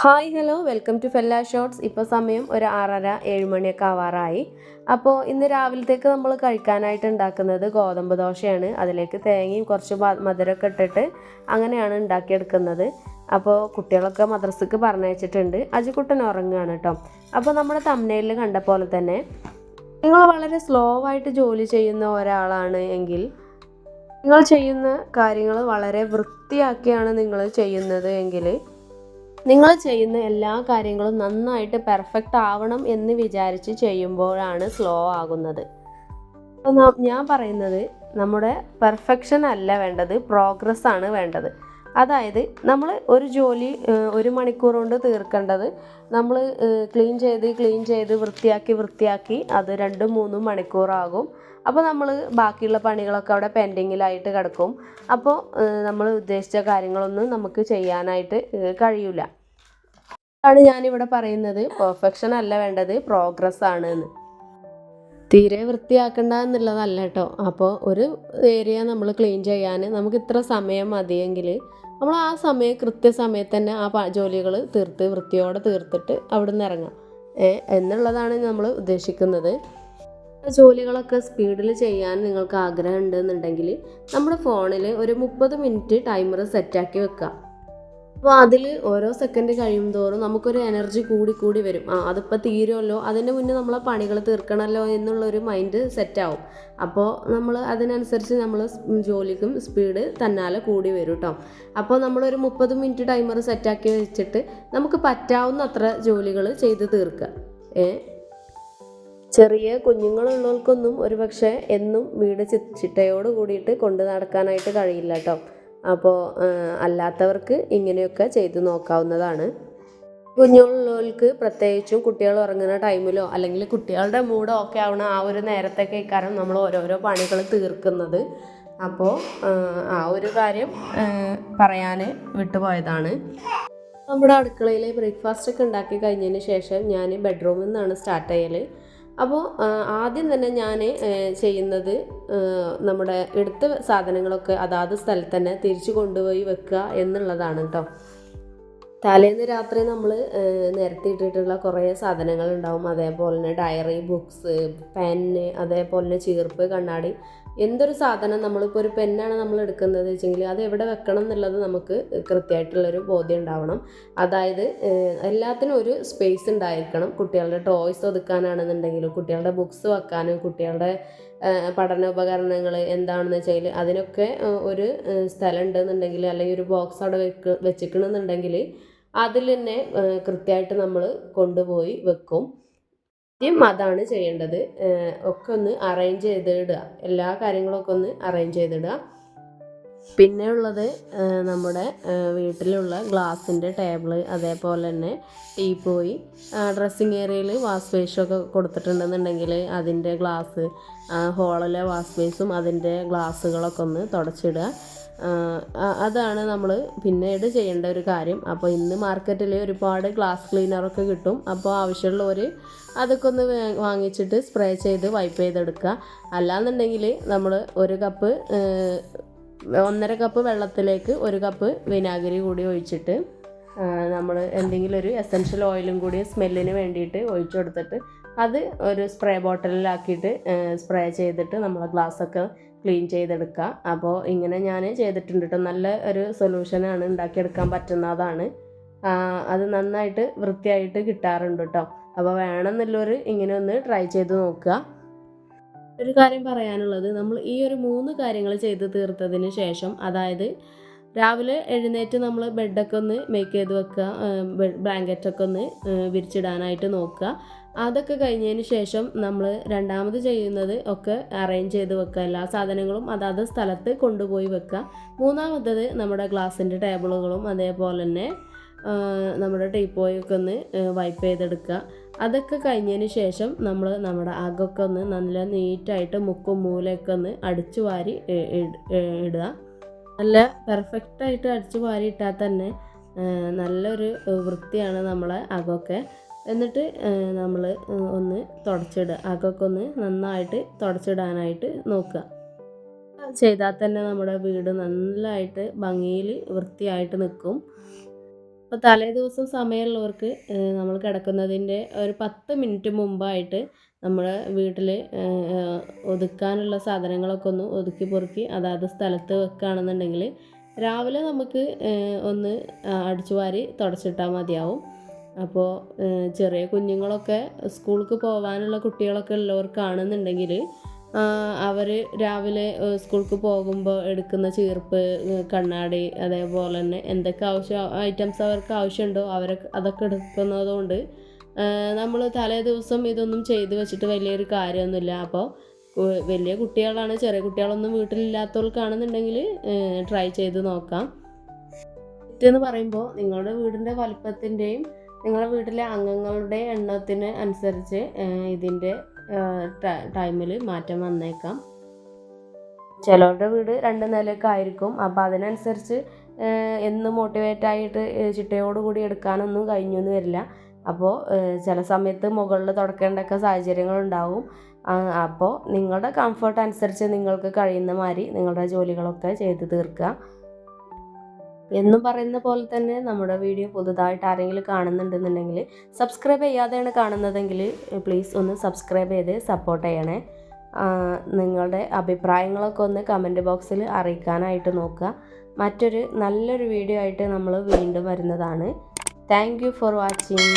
Hi hello. Welcome to fella shorts. ഇപ്പോൾ സമയം ഒരു ആറര ഏഴ് മണിയൊക്കെ ആവാറായി. അപ്പോൾ ഇന്ന് രാവിലത്തേക്ക് നമ്മൾ കഴിക്കാനായിട്ട് ഉണ്ടാക്കുന്നത് ഗോതമ്പ് ദോശയാണ്. അതിലേക്ക് തേങ്ങയും കുറച്ച് മധുരമൊക്കെ ഇട്ടിട്ട് അങ്ങനെയാണ് ഉണ്ടാക്കിയെടുക്കുന്നത്. അപ്പോൾ കുട്ടികളൊക്കെ മദ്രസക്ക് പറഞ്ഞയച്ചിട്ടുണ്ട്. അജിക്കുട്ടൻ ഉറങ്ങുകയാണ് കേട്ടോ. അപ്പോൾ നമ്മുടെ തമ്മനയിൽ കണ്ട പോലെ തന്നെ നിങ്ങൾ വളരെ സ്ലോ ആയിട്ട് ജോലി ചെയ്യുന്ന ഒരാളാണ് എങ്കിൽ നിങ്ങൾ ചെയ്യുന്ന കാര്യങ്ങൾ വളരെ വൃത്തിയാക്കിയാണ് നിങ്ങൾ ചെയ്യുന്നത് എങ്കിൽ നിങ്ങൾ ചെയ്യുന്ന എല്ലാ കാര്യങ്ങളും നന്നായിട്ട് പെർഫെക്റ്റ് ആവണം എന്ന് വിചാരിച്ച് ചെയ്യുമ്പോഴാണ് സ്ലോ ആകുന്നത്. അപ്പോൾ ഞാൻ പറയുന്നത് നമ്മുടെ പെർഫെക്ഷൻ അല്ല വേണ്ടത് പ്രോഗ്രസ് ആണ് വേണ്ടത്. അതായത് നമ്മൾ ഒരു ജോലി ഒരു മണിക്കൂർ കൊണ്ട് തീർക്കേണ്ടത് നമ്മൾ ക്ലീൻ ചെയ്ത് ക്ലീൻ ചെയ്ത് വൃത്തിയാക്കി വൃത്തിയാക്കി അത് രണ്ടും മൂന്നും മണിക്കൂറാകും അപ്പോൾ നമ്മൾ ബാക്കിയുള്ള പണികളൊക്കെ അവിടെ പെൻഡിങ്ങിലായിട്ട് കിടക്കും. അപ്പോൾ നമ്മൾ ഉദ്ദേശിച്ച കാര്യങ്ങളൊന്നും നമുക്ക് ചെയ്യാനായിട്ട് കഴിയില്ല കഴിയൂല. ആണ് ഞാനിവിടെ പറയുന്നത്. പെർഫെക്ഷൻ അല്ല വേണ്ടത് പ്രോഗ്രസ് ആണ് എന്ന് തീരെ വൃത്തിയാക്കണ്ട എന്നുള്ളതല്ല കേട്ടോ അപ്പോൾ ഒരു ഏരിയ നമ്മൾ ക്ലീൻ ചെയ്യാൻ നമുക്ക് ഇത്ര സമയം മതിയെങ്കിൽ നമ്മൾ ആ സമയം കൃത്യസമയത്ത് തന്നെ ആ ജോലികൾ തീർത്ത് വൃത്തിയോടെ തീർത്തിട്ട് അവിടെ നിന്ന് ഇറങ്ങാം എന്നുള്ളതാണ് നമ്മൾ ഉദ്ദേശിക്കുന്നത്. ജോലികളൊക്കെ സ്പീഡിൽ ചെയ്യാൻ നിങ്ങൾക്ക് ആഗ്രഹം ഉണ്ടെന്നുണ്ടെങ്കിൽ നമ്മുടെ ഫോണിൽ ഒരു മുപ്പത് മിനിറ്റ് ടൈമർ സെറ്റാക്കി വെക്കുക അപ്പോൾ അതിൽ ഓരോ സെക്കൻഡ് കഴിയും തോറും നമുക്കൊരു എനർജി കൂടി കൂടി വരും. ആ അതിപ്പോൾ തീരുമല്ലോ അതിന്റെ മുന്നേ നമ്മളെ പണികൾ തീർക്കണമല്ലോ എന്നുള്ളൊരു മൈൻഡ് സെറ്റാവും അപ്പോൾ നമ്മൾ അതിനനുസരിച്ച് നമ്മൾ ജോലിക്കും സ്പീഡ് തന്നാലെ കൂടി വരും കേട്ടോ അപ്പോൾ നമ്മളൊരു മുപ്പത് മിനിറ്റ് ടൈമർ സെറ്റാക്കി വെച്ചിട്ട് നമുക്ക് പറ്റാവുന്ന അത്ര ജോലികൾ ചെയ്ത് തീർക്കുക ഏ? ചെറിയ കുഞ്ഞുങ്ങളുള്ളവർക്കൊന്നും ഒരു പക്ഷേ എന്നും വീട് ചിട്ടയോട് കൂടിയിട്ട് കൊണ്ട് നടക്കാനായിട്ട് കഴിയില്ല കേട്ടോ അപ്പോൾ അല്ലാത്തവർക്ക് ഇങ്ങനെയൊക്കെ ചെയ്ത് നോക്കാവുന്നതാണ്. കുഞ്ഞുള്ളവർക്ക് പ്രത്യേകിച്ചും കുട്ടികൾ ഉറങ്ങുന്ന ടൈമിലോ അല്ലെങ്കിൽ കുട്ടികളുടെ മൂഡ് ഒക്കെ ആവണ ആ ഒരു നേരത്തൊക്കെ കാരണം നമ്മൾ ഓരോരോ പണികൾ തീർക്കുന്നത്. അപ്പോൾ ആ ഒരു കാര്യം പറയാൻ വിട്ടുപോയതാണ്. നമ്മുടെ അടുക്കളയിൽ ബ്രേക്ക്ഫാസ്റ്റ് ഒക്കെ ഉണ്ടാക്കി കഴിഞ്ഞതിന് ശേഷം ഞാൻ ബെഡ്റൂമിൽ നിന്നാണ് സ്റ്റാർട്ട് ചെയ്യൽ അപ്പോൾ ആദ്യം തന്നെ ഞാൻ ചെയ്യുന്നത് നമ്മുടെ എടുത്ത സാധനങ്ങളൊക്കെ അതാത് സ്ഥലത്ത് തന്നെ തിരിച്ചു കൊണ്ടുപോയി വെക്കുക എന്നുള്ളതാണ് കേട്ടോ തലേന്ന് രാത്രി നമ്മൾ നിരത്തി ഇട്ടിട്ടുള്ള കുറേ സാധനങ്ങൾ ഉണ്ടാവും അതേപോലെ തന്നെ ഡയറി ബുക്സ് പെന്ന് അതേപോലെ തന്നെ ചീർപ്പ് കണ്ണാടി എന്തൊരു സാധനം നമ്മളിപ്പോൾ ഒരു പെന്നാണ് നമ്മൾ എടുക്കുന്നത് വെച്ചെങ്കിൽ അത് എവിടെ വെക്കണം എന്നുള്ളത് നമുക്ക് കൃത്യമായിട്ടുള്ളൊരു ബോധ്യം ഉണ്ടാവണം. അതായത് എല്ലാത്തിനും ഒരു സ്പേസ് ഉണ്ടായിരിക്കണം. കുട്ടികളുടെ ടോയ്സ് ഒതുക്കാനാണെന്നുണ്ടെങ്കിലും കുട്ടികളുടെ ബുക്സ് വെക്കാനും കുട്ടികളുടെ പഠന പഠനോപകരണങ്ങൾ എന്താണെന്ന് വെച്ചാൽ അതിനൊക്കെ ഒരു സ്ഥലം ഉണ്ടെന്നുണ്ടെങ്കിൽ അല്ലെങ്കിൽ ഒരു ബോക്സ് അവിടെ വെക്ക് വെച്ചിക്കണമെന്നുണ്ടെങ്കിൽ അതിൽ തന്നെ കൃത്യമായിട്ട് നമ്മൾ കൊണ്ടുപോയി വെക്കും. ആദ്യം അതാണ് ചെയ്യേണ്ടത്. ഒക്കെ ഒന്ന് അറേഞ്ച് ചെയ്തിടുക എല്ലാ കാര്യങ്ങളൊക്കെ ഒന്ന് അറേഞ്ച് ചെയ്തിടുക പിന്നെ ഉള്ളത് നമ്മുടെ വീട്ടിലുള്ള ഗ്ലാസിന്റെ ടേബിൾ അതേപോലെ തന്നെ ടീപ്പോയി ഡ്രസ്സിങ് ഏരിയയിൽ വാഷ് ബേസൊക്കെ കൊടുത്തിട്ടുണ്ടെന്നുണ്ടെങ്കിൽ അതിന്റെ ഗ്ലാസ് ഹോളിലെ വാഷ് ബേസും അതിന്റെ ഗ്ലാസ്സുകളൊക്കെ ഒന്ന് തുടച്ചിടുക. അതാണ് നമ്മൾ പിന്നീട് ചെയ്യേണ്ട ഒരു കാര്യം. അപ്പോൾ ഇന്ന് മാർക്കറ്റിൽ ഒരുപാട് ഗ്ലാസ് ക്ലീനറൊക്കെ കിട്ടും. അപ്പോൾ ആവശ്യമുള്ളവർ അതൊക്കെ ഒന്ന് വാങ്ങിച്ചിട്ട് സ്പ്രേ ചെയ്ത് വൈപ്പ് ചെയ്തെടുക്കുക. അല്ലാന്നുണ്ടെങ്കിൽ നമ്മൾ ഒരു കപ്പ് ഒന്നര കപ്പ് വെള്ളത്തിലേക്ക് ഒരു കപ്പ് വിനാഗിരി കൂടി ഒഴിച്ചിട്ട് നമ്മൾ എന്തെങ്കിലും ഒരു എസൻഷ്യൽ ഓയിലും കൂടി സ്മെല്ലിന് വേണ്ടിയിട്ട് ഒഴിച്ചു കൊടുത്തിട്ട് അത് ഒരു സ്പ്രേ ബോട്ടിലാക്കിയിട്ട് സ്പ്രേ ചെയ്തിട്ട് നമ്മൾ ഗ്ലാസ്സൊക്കെ ക്ലീൻ ചെയ്തെടുക്കുക. അപ്പോൾ ഇങ്ങനെ ഞാൻ ചെയ്തിട്ടുണ്ട് കേട്ടോ. നല്ല ഒരു സൊല്യൂഷനാണ് ഉണ്ടാക്കിയെടുക്കാൻ പറ്റുന്നതാണ്. അത് നന്നായിട്ട് വൃത്തിയായിട്ട് കിട്ടാറുണ്ട് കേട്ടോ. അപ്പോൾ വേണമെന്നുള്ളവർ ഇങ്ങനെ ഒന്ന് ട്രൈ ചെയ്ത് നോക്കുക. ഒരു കാര്യം പറയാനുള്ളത് നമ്മൾ ഈ ഒരു മൂന്ന് കാര്യങ്ങൾ ചെയ്ത് തീർത്തതിന് ശേഷം അതായത് രാവിലെ എഴുന്നേറ്റ് നമ്മൾ ബെഡൊക്കെ ഒന്ന് മേക്ക് ചെയ്ത് വെക്കുക ബ്ലാങ്കറ്റൊക്കെ ഒന്ന് വിരിച്ചിടാനായിട്ട് നോക്കുക. അതൊക്കെ കഴിഞ്ഞതിന് ശേഷം നമ്മൾ രണ്ടാമത് ചെയ്യുന്നത് ഒക്കെ അറേഞ്ച് ചെയ്ത് വെക്കുക. എല്ലാ സാധനങ്ങളും അതാത് സ്ഥലത്ത് കൊണ്ടുപോയി വെക്കുക. മൂന്നാമത്തത് നമ്മുടെ ഗ്ലാസിന്റെ ടേബിളുകളും അതേപോലെ തന്നെ നമ്മുടെ ടീപ്പോയൊക്കെ ഒന്ന് വൈപ്പ് ചെയ്തെടുക്കുക. അതൊക്കെ കഴിഞ്ഞതിന് ശേഷം നമ്മൾ നമ്മുടെ അകമൊക്കെ ഒന്ന് നല്ല നീറ്റായിട്ട് മുക്കും മൂലയൊക്കെ ഒന്ന് അടിച്ചു വാരി ഇടുക. നല്ല പെർഫെക്റ്റായിട്ട് അടിച്ചു വാരി ഇട്ടാൽ തന്നെ നല്ലൊരു വൃത്തിയാണ് നമ്മളെ അകമൊക്കെ. എന്നിട്ട് നമ്മൾ ഒന്ന് തുടച്ചിടുക. അകൊക്കെ ഒന്ന് നന്നായിട്ട് തുടച്ചിടാനായിട്ട് നോക്കുക. ചെയ്താൽ തന്നെ നമ്മുടെ വീട് നല്ലതായിട്ട് ഭംഗിയിൽ വൃത്തിയായിട്ട് നിൽക്കും. അപ്പോൾ തലേ ദിവസം സമയമുള്ളവർക്ക് നമ്മൾ കിടക്കുന്നതിന്റെ ഒരു പത്ത് മിനിറ്റ് മുമ്പായിട്ട് നമ്മുടെ വീട്ടിൽ ഒതുക്കാനുള്ള സാധനങ്ങളൊക്കെ ഒന്ന് ഒതുക്കി പൊറുക്കി അതാത് സ്ഥലത്ത് വെക്കുകയാണെന്നുണ്ടെങ്കിൽ രാവിലെ നമുക്ക് ഒന്ന് അടിച്ചു വാരി തുടച്ചിട്ടാൽ മതിയാവും. അപ്പോൾ ചെറിയ കുഞ്ഞുങ്ങളൊക്കെ സ്കൂൾക്ക് പോകാനുള്ള കുട്ടികളൊക്കെ ഉള്ളവർക്കാണെന്നുണ്ടെങ്കിൽ അവർ രാവിലെ സ്കൂൾക്ക് പോകുമ്പോൾ എടുക്കുന്ന ചീർപ്പ് കണ്ണാടി അതേപോലെ തന്നെ എന്തൊക്കെ ആവശ്യം ഐറ്റംസ് അവർക്ക് ആവശ്യമുണ്ടോ അവരെ അതൊക്കെ എടുക്കുന്നതുകൊണ്ട് നമ്മൾ തലേ ദിവസം ഇതൊന്നും ചെയ്തു വെച്ചിട്ട് വലിയൊരു കാര്യമൊന്നുമില്ല. അപ്പോൾ വലിയ കുട്ടികളാണ് ചെറിയ കുട്ടികളൊന്നും വീട്ടിലില്ലാത്തവർക്കാണെന്നുണ്ടെങ്കിൽ ട്രൈ ചെയ്ത് നോക്കാം. എന്ന് പറയുമ്പോൾ നിങ്ങളുടെ വീടിന്റെ വലുപ്പത്തിന്റെയും നിങ്ങളുടെ വീട്ടിലെ അംഗങ്ങളുടെ എണ്ണത്തിന് അനുസരിച്ച് ഇതിന്റെ ടൈമിൽ മാറ്റം വന്നേക്കാം. ചിലവരുടെ വീട് രണ്ട് നിലയൊക്കെ ആയിരിക്കും. അപ്പോൾ അതിനനുസരിച്ച് എന്ന് മോട്ടിവേറ്റ് ആയിട്ട് ചിട്ടയോട് കൂടി എടുക്കാനൊന്നും കഴിഞ്ഞു എന്ന് വരില്ല അപ്പോൾ ചില സമയത്ത് മുകളിൽ തുടക്കേണ്ടൊക്കെ സാഹചര്യങ്ങളുണ്ടാവും. അപ്പോൾ നിങ്ങളുടെ കംഫർട്ട് അനുസരിച്ച് നിങ്ങൾക്ക് കഴിയുന്ന മാതിരി നിങ്ങളുടെ ജോലികളൊക്കെ ചെയ്ത് തീർക്കുക. എന്നും പറയുന്ന പോലെ തന്നെ നമ്മുടെ വീഡിയോ പുതുതായിട്ട് ആരെങ്കിലും കാണുന്നുണ്ടെന്നുണ്ടെങ്കിൽ സബ്സ്ക്രൈബ് ചെയ്യാതെയാണ് കാണുന്നതെങ്കിൽ പ്ലീസ് ഒന്ന് സബ്സ്ക്രൈബ് ചെയ്ത് സപ്പോർട്ട് ചെയ്യണേ. നിങ്ങളുടെ അഭിപ്രായങ്ങളൊക്കെ ഒന്ന് കമന്റ് ബോക്സിൽ അറിയിക്കാനായിട്ട് നോക്കുക. മറ്റൊരു നല്ലൊരു വീഡിയോ ആയിട്ട് നമ്മൾ വീണ്ടും വരുന്നതാണ്. Thank for watching